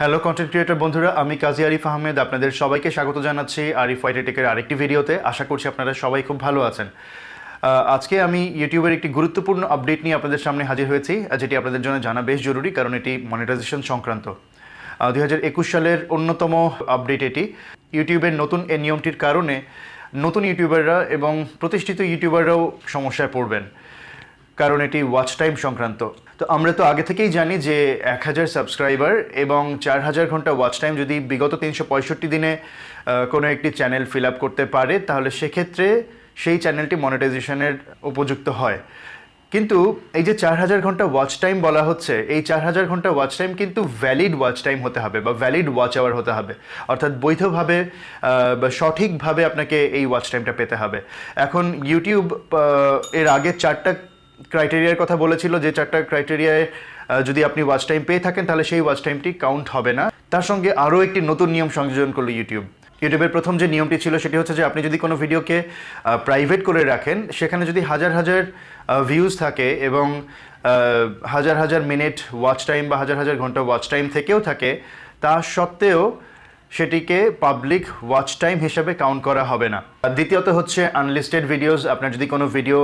Hello content creator বন্ধুরা, আমি কাজী আরিফ আহমেদ, আপনাদের সবাইকে স্বাগত জানাচ্ছি আরিফ ওয়াইটেটেকের আরেকটি ভিডিওতে। আশা করছি আপনারা সবাই খুব ভালো আছেন। আজকে আমি ইউটিউবের একটি গুরুত্বপূর্ণ আপডেট নিয়ে আপনাদের সামনে হাজির হয়েছি, যেটি আপনাদের জন্য জানা বেশ জরুরি, কারণ এটি মনিটাইজেশন সংক্রান্ত। দুই হাজার একুশ সালের অন্যতম আপডেট এটি। ইউটিউবের নতুন এই নিয়মটির কারণে নতুন ইউটিউবাররা এবং প্রতিষ্ঠিত ইউটিউবাররাও সমস্যায় পড়বেন, কারণ এটি ওয়াচ টাইম সংক্রান্ত। তো আমরা তো আগে থেকেই জানি যে এক হাজার সাবস্ক্রাইবার এবং চার হাজার ঘণ্টা ওয়াচ টাইম যদি বিগত তিনশো পঁয়ষট্টি দিনে কোনো একটি চ্যানেল ফিল আপ করতে পারে, তাহলে সেক্ষেত্রে সেই চ্যানেলটি মনিটাইজেশনের উপযুক্ত হয়। কিন্তু এই যে চার হাজার ঘণ্টা ওয়াচ টাইম বলা হচ্ছে, এই চার হাজার ঘণ্টা ওয়াচ টাইম কিন্তু ভ্যালিড ওয়াচ টাইম হতে হবে বা ভ্যালিড ওয়াচ আওয়ার হতে হবে। অর্থাৎ বৈধভাবে বা সঠিকভাবে আপনাকে এই ওয়াচ টাইমটা পেতে হবে। এখন ইউটিউব এর আগে চারটা ক্রাইটেরিয়ার কথা বলেছিল যে চারটা ক্রাইটেরিয়ায় যদি আপনি ওয়াচ টাইম পেয়ে থাকেন, তাহলে সেই ওয়াচ টাইমটি কাউন্ট হবে না। তার সঙ্গে আরও একটি নতুন নিয়ম সংযোজন করল ইউটিউব ইউটিউবের প্রথম যে নিয়মটি ছিল সেটি হচ্ছে যে আপনি যদি কোনো ভিডিওকে প্রাইভেট করে রাখেন, সেখানে যদি হাজার হাজার ভিউজ থাকে এবং হাজার হাজার মিনিট ওয়াচ টাইম বা হাজার হাজার ঘণ্টা ওয়াচ টাইম থেকেও থাকে, তা সত্ত্বেও সেটিকে পাবলিক ওয়াচ টাইম হিসেবে কাউন্ট করা হবে না। দ্বিতীয়ত হচ্ছে আনলিস্টেড ভিডিওস আপনার যদি কোনো ভিডিও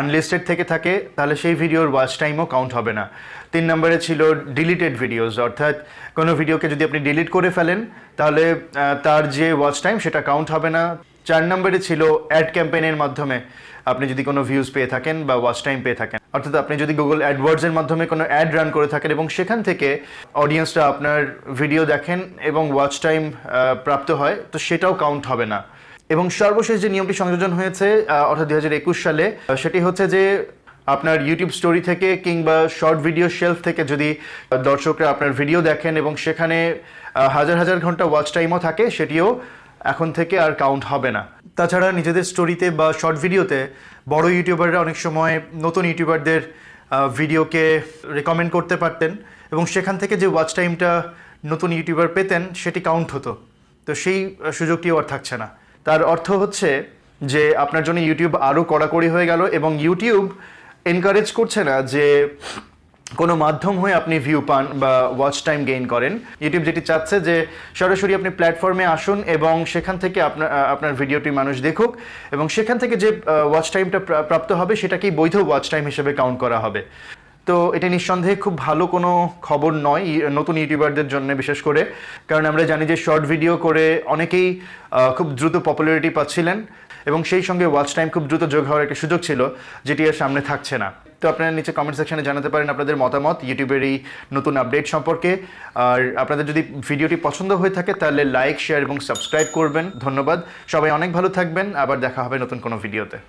আনলিস্টেড থেকে থাকে, তাহলে সেই ভিডিওর ওয়াচ টাইমও কাউন্ট হবে না। তিন নম্বরে ছিল ডিলিটেড ভিডিওস অর্থাৎ কোনো ভিডিওকে যদি আপনি ডিলিট করে ফেলেন, তাহলে তার যে ওয়াচ টাইম সেটা কাউন্ট হবে না। চার নম্বরে ছিল অ্যাড ক্যাম্পেইনের মাধ্যমে। আপনি যদি কোনো ভিউজ পেয়ে থাকেন বা ওয়াচ টাইম পেয়ে থাকেন। অর্থাৎ আপনি যদি গুগল অ্যাডওয়ার্ডসের মাধ্যমে কোনো অ্যাড রান করে থাকেন এবং সেখান থেকে অডিয়েন্সটা আপনার ভিডিও দেখেন এবং ওয়াচ টাইম প্রাপ্ত হয়, তো সেটাও কাউন্ট হবে না। এবং সর্বশেষ যে নিয়মটি সংযোজন হয়েছে অর্থাৎ দুই হাজার একুশ সালে সেটি হচ্ছে যে আপনার ইউটিউব স্টোরি থেকে কিংবা শর্ট ভিডিও শেলফ থেকে যদি দর্শকরা আপনার ভিডিও দেখেন এবং সেখানে হাজার হাজার ঘণ্টা ওয়াচ টাইমও থাকে, সেটিও এখন থেকে আর কাউন্ট হবে না। তাছাড়া নিজেদের স্টোরিতে বা শর্ট ভিডিওতে বড় ইউটিউবাররা অনেক সময় নতুন ইউটিউবারদের ভিডিওকে রেকমেন্ড করতে পারতেন এবং সেখান থেকে যে ওয়াচ টাইমটা নতুন ইউটিউবার পেতেন, সেটি কাউন্ট হতো। তো সেই সুযোগটিও আর থাকছে না। তার অর্থ হচ্ছে যে আপনার জন্য ইউটিউব আরও কড়াকড়ি হয়ে গেল এবং ইউটিউব এনকারেজ করছে না যে কোনো মাধ্যম হয়ে আপনি ভিউ পান বা ওয়াচ টাইম গেইন করেন। ইউটিউব যেটি চাচ্ছে যে সরাসরি আপনি প্ল্যাটফর্মে আসুন এবং সেখান থেকে আপনার আপনার ভিডিওটি মানুষ দেখুক এবং সেখান থেকে যে ওয়াচ টাইমটা প্রাপ্ত হবে সেটাকেই বৈধ ওয়াচ টাইম হিসেবে কাউন্ট করা হবে। তো এটা নিঃসন্দেহে খুব ভালো কোনো খবর নয় নতুন ইউটিউবারদের জন্য বিশেষ করে। কারণ আমরা জানি যে শর্ট ভিডিও করে অনেকেই খুব দ্রুত পপুলারিটি পাচ্ছিলেন এবং সেই সঙ্গে ওয়াচ টাইম খুব দ্রুত যোগ হওয়ার একটা সুযোগ ছিল, যেটি আর সামনে থাকছে না। তো আপনারা নিচে কমেন্ট সেকশানে জানাতে পারেন আপনাদের মতামত ইউটিউবের এই নতুন আপডেট সম্পর্কে। আর আপনাদের যদি ভিডিওটি পছন্দ হয়ে থাকে, তাহলে লাইক শেয়ার এবং সাবস্ক্রাইব করবেন। ধন্যবাদ। সবাই অনেক ভালো থাকবেন। আবার দেখা হবে নতুন কোনো ভিডিওতে